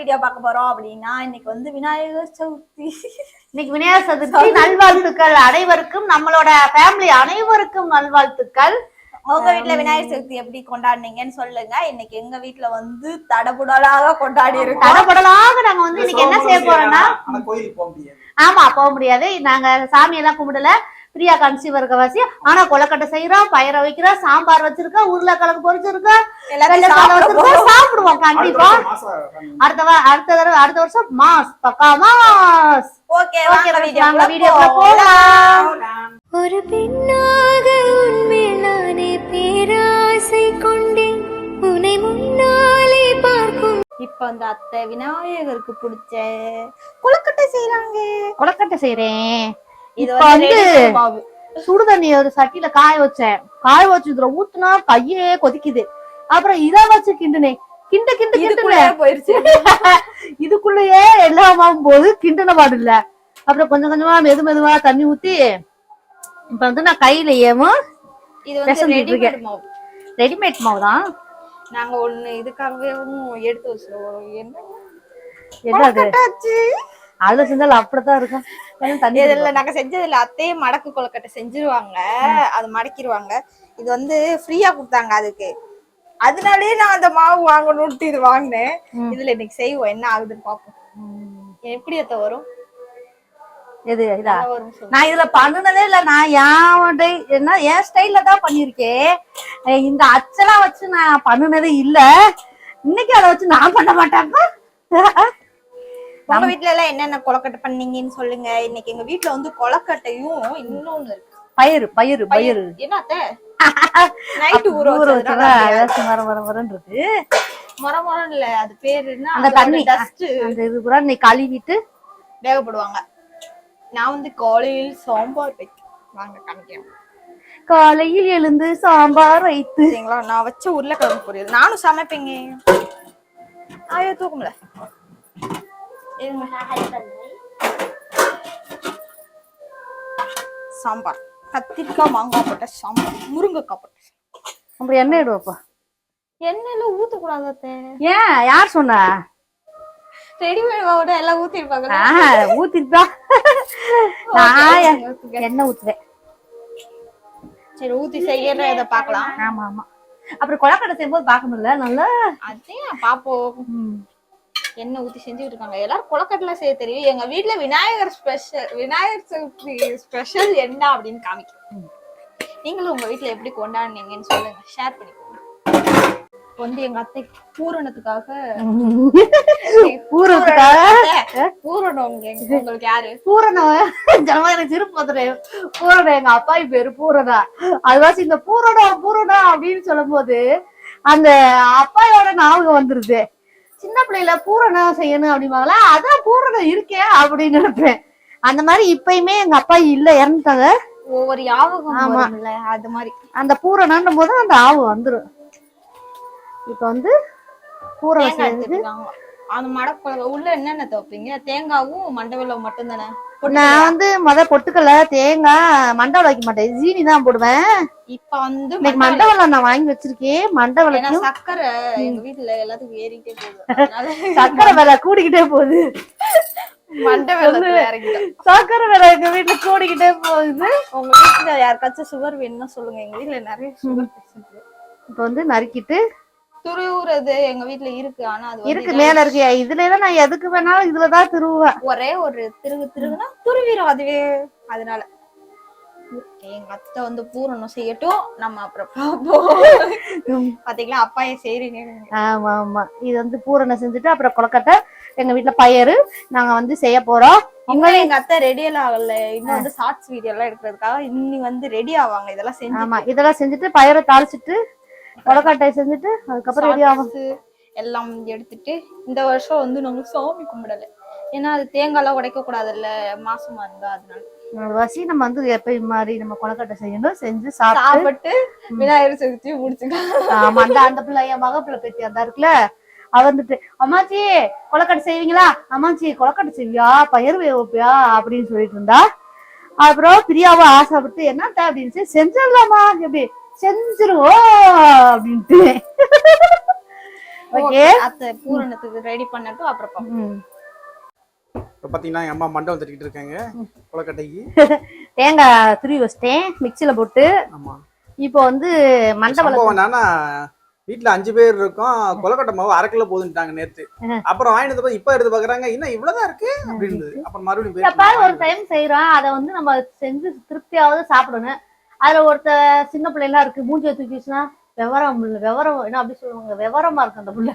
Video பார்க்க போறோம் அப்படின்னா இன்னைக்கு வந்து விநாயகர் சதுர்த்தி. இன்னைக்கு விநாயகர் சதுர்த்தி நல்வாழ்த்துக்கள் அனைவருக்கும் நம்மளோட ஃபேமிலி அனைவருக்கும் நல்வாழ்த்துக்கள். உங்க வீட்ல விநாயகர் சதுர்த்தி எப்படி கொண்டாடுனீங்கன்னு சொல்லுங்க. இன்னைக்கு எங்க வீட்ல வந்து தடபுடலாக கொண்டாடி இருக்கோம். தடபடலாக நாங்க வந்து இன்னைக்கு என்ன செய்ய போறோம்னா ஆனா கோயிலுக்கு போக முடியாது. ஆமா போக முடியாது. நாங்க சாமி எல்லாம் கும்பிடல. பிரியா கன்சீவ் இருக்க வாசி ஆனா கொலக்கட்டை செய்யறோம் பயிரை வைக்கிறோம் சாம்பார் வச்சிருக்கோம் உருளைக்கிழங்கு வச்சிருக்கோம் சாப்பிடுவோம் கண்டிப்பா. அடுத்த. அடுத்த தடவை அடுத்த வருஷம் மாஸ் பக்கா மாஸ். ஓகே வாங்க வீடியோக்குள்ள போலாம். ஒரு பெண்ணாக உன்மேல் நானே பேராசை கொண்டேன். உன்னை முன்னாலே பார்க்கும். இப்ப அந்த அத்தை விநாயகருக்கு பிடிச்ச கொழுக்கட்டை செய்யறாங்க கொலக்கட்டை செய்யறேன் இது இப்ப வந்து வந்து ready மாவு சுடு தண்ணி ஒரு சட்டியில காய வச்சேன். காய வச்சு இதுல ஊத்துனா கையே கொதிக்குது. அப்புறம் இத வச்சு கிண்டுனேன் கிண்டு கிண்டு இதுக்குள்ளே போயிருச்சு. இதுக்குள்ளேயே எல்லாமாவும் போது கிண்டுன பாடு இல்ல அப்புறம் கொஞ்சம் கொஞ்சமா மெது மெதுவா தண்ணி ஊத்தி இப்ப வந்து நான் கையிலயேவும் இது வந்து. மாவு ரெடிமேட் மாவு. தான் நாங்க ஒண்ணு இதுக்காகவே எடுத்து வச்சிருவோம். என்ன. அதுல செஞ்சாலும் அப்படித்தான் இருக்கும். இதுல நாங்க செஞ்சதுல அத்தையே மடக்கு கொழுக்கட்டை செஞ்சிருவாங்க. அது மடக்கிடுவாங்க இது வந்து ஃப்ரீயா கொடுத்தாங்க அதுக்கு. அதனாலயே நான் அந்த மாவு வாங்கணும்ட்டு இது வாங்கினேன். இதுல இன்னைக்கு செய்வோம். என்ன ஆகுதுன்னு பாப்போம். எப்படி அத்தை வரும்? எது இதா. நான் இதுல பண்ணுனதே இல்ல. நான் என் என்ன என் ஸ்டைல்ல தான் பண்ணிருக்கேன் இந்த அச்செல்லாம் வச்சு நான் பண்ணுனதே இல்ல. இன்னைக்கு அதை வச்சு நான் பண்ண மாட்டேன் உங்க வீட்ல எல்லாம் என்னென்ன கொழுக்கட்டை பண்ணீங்கன்னு சொல்லுங்க. இன்னைக்கு எங்க வீட்ல வந்து கொழுக்கட்டையும் இன்னொன்னு இருக்கு. பயிறு பயிறு பயிறு. என்ன அத்தை? நைட்டு ஊற மரம் மரம் மரம் இருக்கு. மொர மொரன்னு இல்ல அது பேரு என்ன? அந்த தண்ணி. டஸ்ட் அந்த இது கூட நீ கழுவிட்டு வேகப்படுவாங்க. நான் வந்து காலையில் சாம்பார் வைக்க வாங்க காமிக்கிறேன் காலையில் எழுந்து சாம்பார் வைத்து. நான் வச்ச உருளைக்கிழங்கு பொரியல். நானும் சமைப்பேங்க. ஆயோ தூக்கும்ல. சாம்பார். கத்திரிக்காய் மாங்காய் போட்ட சாம்பார் முருங்கைக்காய் போட்ட சாம்பார். அப்படி எண்ணெய் இடுவாப்பா எண்ணெயில ஊத்தக்கூடாது ஏன்? யார் சொன்னா? ரெடிமேட் மாவோட எல்லாம் ஊத்திருப்பாங்க ஊத்திட்டா நான் எண்ணெய் ஊத்துவேன். சரி ஊத்தி செய்யற இதை பார்க்கலாம். ஆமா ஆமா. அப்புறம் கொலக்கட்டை செய்யும்போது பார்க்கணும்ல நல்லா அதையும் பாப்போம். எண்ணெய் ஊத்தி செஞ்சுட்டு இருக்காங்க. எல்லாரும் கொலக்கட்டல செய்ய தெரியும் எங்க வீட்ல விநாயகர் ஸ்பெஷல் விநாயகர் சதுர்த்தி ஸ்பெஷல் என்ன அப்படின்னு காமிக்கிறோம் நீங்களும் உங்க வீட்ல எப்படி கொண்டாடுனீங்கன்னு சொல்லுங்க. ஷேர் பண்ணிக்கோங்க. வந்து எங்க அத்தை பூரணத்துக்காக பூரணத்துக்காக? பூரணம் உங்க- உங்களுக்கு யாரு? பூரணம் ஜனமா எனக்கு சிரிப்பு வந்துடும் பூரணம் எங்க அப்பாயி பேரு பூரணா. அதுவாசி இந்த பூரணம் பூரணம் அப்படின்னு சொல்லும் போது அந்த அப்பாயோட ஞாபகம் வந்துருது. சின்ன பிள்ளைல பூரணம் செய்யணும் அப்படிம்பாங்களா? அதான் பூரணம் இருக்கே அப்படின்னு நினைப்பேன். அந்த மாதிரி இப்பயுமே எங்க அப்பா இல்ல இறந்துட்டாங்க. ஒவ்வொரு யாபகம் ஆமா. அது மாதிரி. அந்த பூரணம் போது அந்த ஆவு வந்துரும். இப்ப வந்து பூரணம் எடுத்துருக்காங்க அந்த மடக்குழம்பு உள்ள என்னென்ன துவைப்பீங்க? தேங்காவும் மண்டவெல்லம் மட்டும் தானே நான் வந்து முத பொட்டுக்கல்ல தேங்காய் மண்டவளம் வைக்க மாட்டேன். ஜீனி தான் போடுவேன். இப்ப வந்து இன்னைக்கு மண்டவளம் நான் வாங்கி வச்சிருக்கேன். ஏன்னா மண்டவளத்தையும் சக்கரை எங்க வீட்டுல எல்லாத்துக்கும் ஏறிக்கிட்டே போகுது. சக்கரை விலை கூடிக்கிட்டே போகுது. சக்கரை விலை எங்க வீட்டுல கூடிக்கிட்டே போகுது. உங்க வீட்டுல யாருக்காச்சும் சுகர் வேணும்னா சொல்லுங்க. எங்க வீட்டுல நிறைய சுகர் பேஷண்ட் இப்ப வந்து நறுக்கிட்டு துருவுறது எங்க வீட்டுல இருக்கு. ஆனா அது இருக்கு மேல இருக்கு. இதுல நான் எதுக்கு வேணாலும் இதுலதான் திருவுவேன். ஒரே ஒரு திருகு திருகுனா துருவிரும் அதுவே. அதனால எங்க அத்தை வந்து பூரணம் செய்யட்டும். நம்ம அப்புறம் பார்ப்போம். பாத்தீங்களா? அப்பா ஏன் செய்றீங்க. ஆமா ஆமா. இது வந்து பூரணை செஞ்சுட்டு அப்புறம் கொலக்கட்டை எங்க வீட்டுல பயிறு நாங்க வந்து செய்ய போறோம். இன்னும் எங்க அத்தை ரெடி எல்லாம் ஆகல. இன்னும் வந்து ஷார்ட்ஸ் வீடியோ எல்லாம் எடுக்கிறதுக்காக இன்னி வந்து ரெடி ஆவாங்க. இதெல்லாம் செஞ்சு ஆமா இதெல்லாம் செஞ்சுட்டு பயிரை தாளிச்சிட்டு கொலக்கட்டை செஞ்சுட்டு அதுக்கப்புறம் ரெடி ஆகும். எல்லாம் எடுத்துட்டு இந்த வருஷம் வந்து நாங்க சாமி கும்பிடல. ஏன்னா அது தேங்காய்லாம் உடைக்க கூடாதுல்ல மாசமா இருந்தா அதனால. வசி நம்ம வந்து எப்பயும் மாதிரி நம்ம கொலக்கட்டை செய்யணும் செஞ்சு சாப்பிட்டு விநாயகர் சதுர்த்தி முடிச்சுக்கலாம். ஆமா அந்த அந்த பிள்ளை என் மக பிள்ளை பேத்தி அந்த இருக்குல்ல அவ வந்துட்டு அம்மாச்சி கொலக்கட்டை செய்வீங்களா? அம்மாச்சி கொலக்கட்டை செய்வியா பயிர் வேக வைப்பியா? அப்படின்னு சொல்லிட்டு இருந்தா. அப்புறம் பிரியாவும் ஆசைப்பட்டு என்னத்த? அப்படின்னு சொல்லி, செஞ்சிடலாமா? எப்படி செஞ்சிருவோம் அப்படின்ட்டு. ஓகே அத்தை பூரணத்துக்கு ரெடி பண்ணட்டும் அப்புறம் இப்போ பார்த்தீங்கன்னா என் அம்மா மண்டபம் தட்டிக்கிட்டு இருக்காங்க கொலக்கட்டைக்கு தேங்காய் துருவி வச்சிட்டேன் மிக்சியில போட்டு. ஆமா. இப்போ வந்து மண்டபம் சம்பவம் என்னன்னா வீட்டுல அஞ்சு பேர் இருக்கோம் கொலக்கட்டை மாவு அரை கிலோ போதுன்ட்டாங்க நேத்து. அப்புறம் வாங்கிட்டு வந்து இப்ப எடுத்து பாக்குறாங்க இன்னும் இவ்வளவுதான் இருக்கு அப்படின்னு அப்புறம் மறுபடியும் ஒரு டைம் செய்யறோம் அதை வந்து நம்ம செஞ்சு திருப்தியாவது சாப்பிடணும். அதுல ஒருத்த சின்ன பிள்ளைலாம் இருக்கு. மூஞ்சியை தூக்கிச்சுன்னா விவரம் விவரம் என்ன அப்படி சொல்லுவாங்க? விவரமா இருக்கு அந்த புள்ள.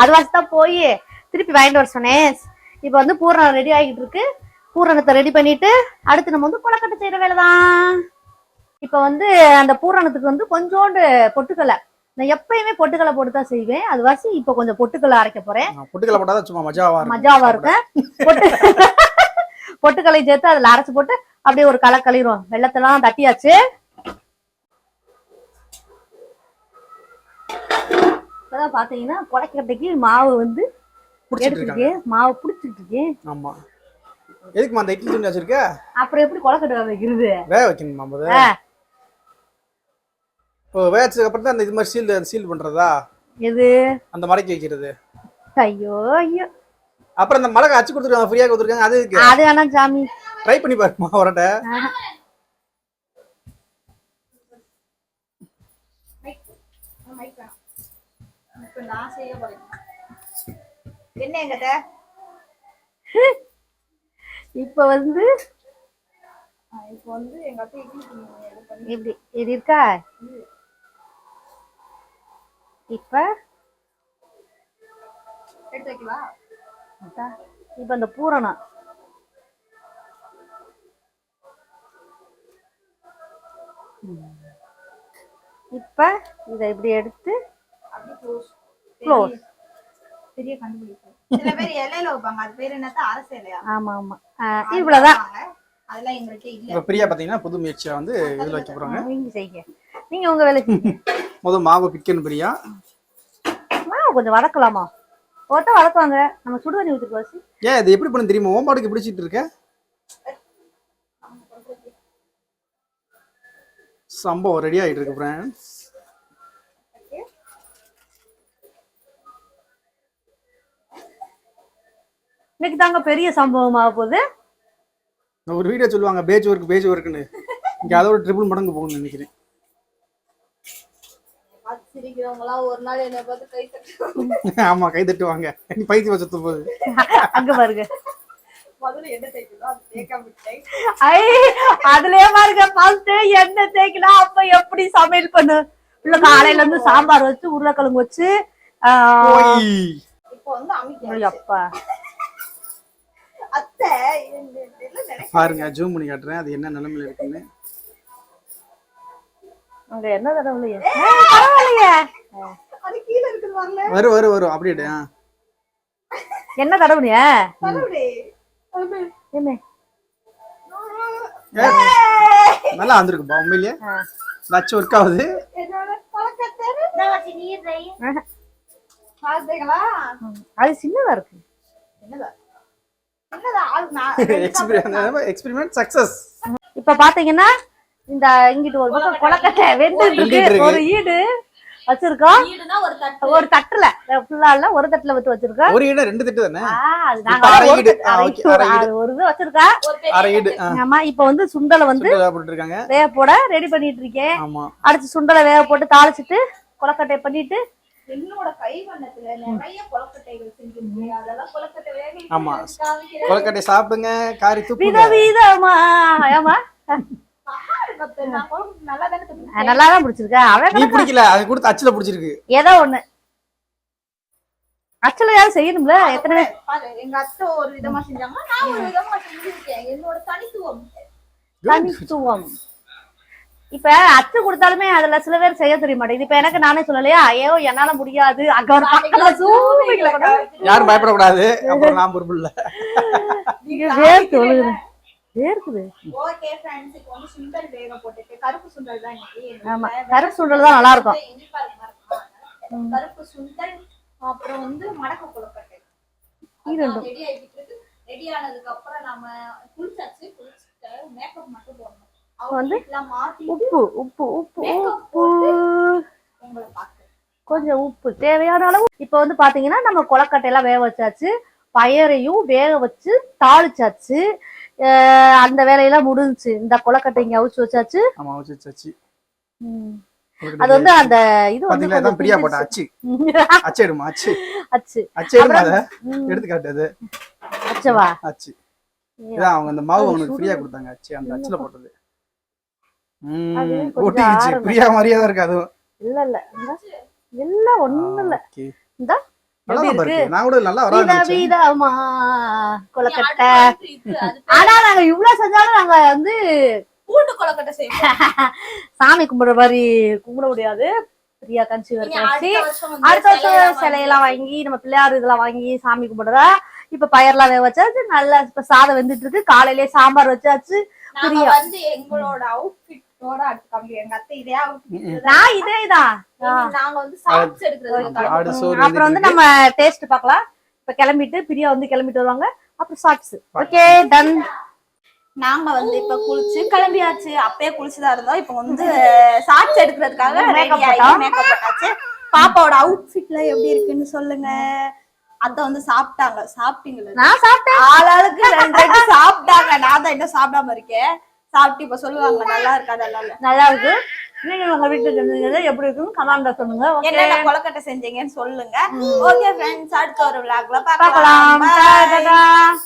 அது தான் போய் திருப்பி வாங்கிட்டு வர சொன்னேன். இப்போ வந்து பூரணம் ரெடி ஆகிட்டு இருக்கு. பூரணத்தை ரெடி பண்ணிட்டு அடுத்து நம்ம வந்து கொலக்கட்டை செய்யற வேலைதான் இப்போ வந்து அந்த பூரணத்துக்கு வந்து கொஞ்சோண்டு பொட்டுக்கலை நான் எப்பயுமே பொட்டுக்கலை போட்டு தான் செய்வேன். அது வாசி இப்போ கொஞ்சம் பொட்டுக்கலை அரைக்க போறேன். பொட்டுக்கலை போட்டாதான் சும்மா மஜாவா மஜாவா இருக்கும். பொட்டு பொட்டுக்கலை சேர்த்து அதுல அரைச்சு போட்டு அப்படியே ஒரு களை கழிரும் வெள்ளத்தெல்லாம் தட்டியாச்சு. இப்பதான் பாத்தீங்கன்னா கொடைக்கட்டைக்கு மாவு வந்து எடுத்துருக்கு. மாவு புடிச்சிட்டு ஆமா. எதுக்குமா அந்த இட்லி துணி வச்சிருக்க? அப்புறம் எப்படி கொலக்கட்டை வைக்கிறது? வேக வைக்கணுமா முத ஆ. இப்போ வேக வச்சதுக்கு அப்புறம் தான் அந்த இது மாதிரி சீல் சீல் பண்றதா? எது? அந்த மடக்கி வைக்கிறது. ஐயோ ஐயோ. அப்புறம் அந்த மிளகா அச்சு கொடுத்துருக்காங்க ஃப்ரீயா கொடுத்துருக்காங்க அது இருக்கு அது வேணா சாமி. ட்ரை பண்ணி பாருமா போறேன் என்ன எங்கிட்ட இப்ப வந்து இப்போ வந்து எங்க அத்தை இப்படி இது இருக்கா? இப்ப எடுத்து வைக்கவா. இப்ப இந்த பூரணம். இப்ப இத இப்படி எடுத்து அப்படியே க்ளோஸ் Close. பெரிய கண்டுபிடிப்பு. சில பேர் இலையில வைப்பாங்க. அது பேர் என்னத்த? அரசு இலையா? ஆமா ஆமா. இவ்வளவுதான். அதெல்லாம் எங்கள்கிட்ட இல்ல. இப்போ பிரியா பாத்தீங்கன்னா புது முயற்சியா வந்து இதுல வைக்க போறாங்க. நீங்க செய்யுங்க. நீங்க உங்க வேலை முதல் மாவு பிக்கணும் பிரியா. மாவு கொஞ்சம் வதக்கலாமா? ஒருத்தர் வதக்குவாங்க நம்ம சுடுதண்ணி ஊத்துக்கு வச்சு ஏன் இது எப்படி பண்ண தெரியுமா? ஓம்பாடுக்கு பிடிச்சிட்டு இருக்க? சம்பவம் ரெடி ஆயிட்டு இருக்கு ஃப்ரெண்ட்ஸ் இன்னைக்கு தாங்க பெரிய சம்பவம் ஆக போகுது. ஒரு வீடியோ சொல்லுவாங்க பேஜ் ஒர்க் பேஜ் ஒர்க்குன்னு இங்க அதோட ட்ரிபிள் மடங்கு போகணும்னு நினைக்கிறேன். பார்த்து சிரிக்கிறவங்க எல்லாம் ஒரு நாள் என்னை பார்த்து கை தட்டு ஆமா கை தட்டுவாங்க. நீ பைத்தியம் வச்சது போது. அங்க பாருங்க. முதல்ல என்ன தைக்கணும் அது தேய்க்காம விட்டேன். ஐ அதுலயே பாருங்க ஃபர்ஸ்ட் எண்ணெய் தேய்க்கலாம் அப்ப எப்படி சமையல் பண்ணு? உள்ள காலையில இருந்து சாம்பார் வச்சு உருளைக்கிழங்கு வச்சு இப்போ வந்து அமைக்க அப்பா. பாருங்க ஜூம் பண்ணி காட்டுறேன். அது என்ன நிலைமையில இருக்குன்னு. அங்க என்ன தடவைலையே பரவாயில்லையே. அது கீழே இருக்குது வரல வரும் வரும் வரும் அப்படியே. என்ன தடவுனிய நல்லா வந்திருக்குப்பா உண்மையிலேயே. நச்சு ஒர்க் ஆகுது. அது சின்னதா இருக்கு. எக்ஸ்பீரியன்ஸ் எக்ஸ்பெரிமெண்ட் சக்சஸ் இப்ப பாத்தீங்கன்னா இந்த இங்கிட்டு ஒரு பக்கம் கொலக்கட்டை வெந்து வெந்துட்டு இருக்கு. ஒரு ஈடு வச்சிருக்கோம். ஒரு தட்டு. ஒரு தட்டுல. ஃபுல்லா இல்ல ஒரு தட்டுல வச்சு வச்சிருக்கோம். ஒரு இடம் ரெண்டு திட்டு தானே? ஒரு ஈடு. ஈடு, ஈடு. இது வச்சிருக்கா? அரை ஈடு. ஆமா இப்ப வந்து சுண்டலை வந்து வேக போட ரெடி பண்ணிட்டு இருக்கேன். ஆமா. அடுத்து சுண்டலை வேக போட்டு தாளிச்சிட்டு கொலக்கட்டை பண்ணிட்டு என்னோட கைவண்ணத்துல நிறைய கொலக்கட்டைகள் செஞ்சிருக்கேன் அதெல்லாம் கொலக்கட்டை வேக ஆமா. கொலக்கட்டை சாப்பிடுங்க காரி துப்புங்க விதவிதமா. ஆமா. நல்லா தானே பிடிச்சிருக்கா. அவன் நீ பிடிக்கல அது கொடுத்து அச்சுல பிடிச்சிருக்கு. ஏதோ ஒண்ணு. அச்சல யாரும் செய்யணும்ல எத்தனை எங்க அத்தை ஒரு விதமா செஞ்சாங்க நான் ஒரு விதமா செஞ்சிருக்கேன். என்னோட தனித்துவம். தனித்துவம். இப்ப அச்சு கொடுத்தாலுமே அதுல சில பேர் செய்ய தெரிய மாட்டேங்குது. இப்ப எனக்கு நானே சொல்லலையா? ஐயோ என்னால முடியாது. அங்க ஒரு பக்கத்துல யாரும் பயப்படக்கூடாது. அப்புறம் நான் பொறுப்பு இல்ல. ஓகே இப்போ வந்து சுண்டல் வேக போட்டுட்டு கருப்பு சுண்டல் தான் இன்னைக்கு. ஆமா கருப்பு சுண்டல் தான் நல்லா இருக்கும். கருப்பு சுண்டல் அப்புறம் வந்து மடக்கு கொழுக்கட்டை. இது ரெண்டும். ரெடி இருக்கு. ரெடி ஆனதுக்கு அப்புறம் நாம குளிச்சாச்சு குளிச்சுட்டு மேக்கப் மட்டும் போடணும். வந்து எல்லாம் மாத்தி உப்பு உப்பு உப்பு உப்பு. உங்களை பார்க்க கொஞ்சம் உப்பு. தேவையான அளவு இப்போ வந்து பாத்தீங்கன்னா நம்ம கொலக்கட்டை எல்லாம் வேக வச்சாச்சு. பயரையும் வேக வச்சு தாளிச்சாச்சு. அந்த வேலையெல்லாம் முடிஞ்சுச்சு. இந்த கொலக்கட்டை இங்க அவிச்சு வச்சாச்சு. ஆமா வச்சு சச்சி அது வந்து அந்த இது வந்து கொஞ்சம் பிரியா போட்ட அச்சு. அச்சு எடுமா அச்சு. அச்சு. அச்சு எடுமா அத? ம், எடுத்து காட்டுது அச்சவா? அச்சு. இதான் அவங்க அந்த மாவு அவனுக்கு. ஃப்ரீயா கொடுத்தாங்க அச்சு. அந்த அச்சுல போட்டது. ஒட்டிக்கிச்சு. பிரியா மாதிரியே தான் இருக்கு அதுவும். இல்ல இல்ல. எல்லாம் ஒண்ணும் இல்ல இந்தா, கொலக்கட்டை. ஆனா நாங்க இவ்வளவு செஞ்சாலும் நாங்க வந்து பூண்டு கொலக்கட்டை செய்வோம். சாமி கும்பிடுற மாதிரி கும்பிட முடியாது. பிரியா கன்சீவர் கட்சி அடுத்த வருஷம் சிலையெல்லாம் வாங்கி நம்ம பிள்ளையார் இதெல்லாம் வாங்கி சாமி கும்பிடுறா இப்ப பயர்லாம் வேக வச்சாச்சு நல்லா இப்ப சாதம் வெந்துட்டு இருக்கு. காலையிலேயே சாம்பார் வச்சாச்சு. பிரியா. வந்து எங்களோட அடுத்து எங்க அத்தை இதே நான் இதேதான் தான். நாங்க வந்து சாக்ஸ் எடுக்கிறது அப்புறம் வந்து நம்ம டேஸ்ட் பார்க்கலாம். இப்ப கிளம்பிட்டு பிரியா வந்து கிளம்பிட்டு வருவாங்க. அப்புறம் ஷார்ட்ஸ் ஓகே டன் நாங்க வந்து இப்ப குளிச்சு கிளம்பியாச்சு. அப்பயே குளிச்சுதான் இருந்தோம். இப்ப வந்து சாட்சி எடுக்கிறதுக்காக. மேக்கப் போட்டாச்சு. பாப்பாவோட அவுட்ஃபிட்ல எப்படி இருக்குன்னு சொல்லுங்க. அத்தை வந்து சாப்பிட்டாங்க. சாப்பிட்டீங்களா? நான் சாப்பிட்டேன். ஆளாளுக்கு ரெண்டு ரெண்டு சாப்பிட்டாங்க. நான் தான் இன்னும் சாப்பிடாம இருக்கேன். சாப்பிட்டு இப்ப சொல்லுவாங்க நல்லா இருக்கா நல்லா இருக்கு. நீங்க உங்க வீட்டுக்கு செஞ்சீங்க எப்படி இருக்குன்னு கமெண்ட்ல சொல்லுங்க. ஓகே என்னென்ன கொலக்கட்டை செஞ்சீங்கன்னு சொல்லுங்க. ஓகே ஃப்ரெண்ட்ஸ் அடுத்த ஒரு விளாக்ல பார்க்கலாம்.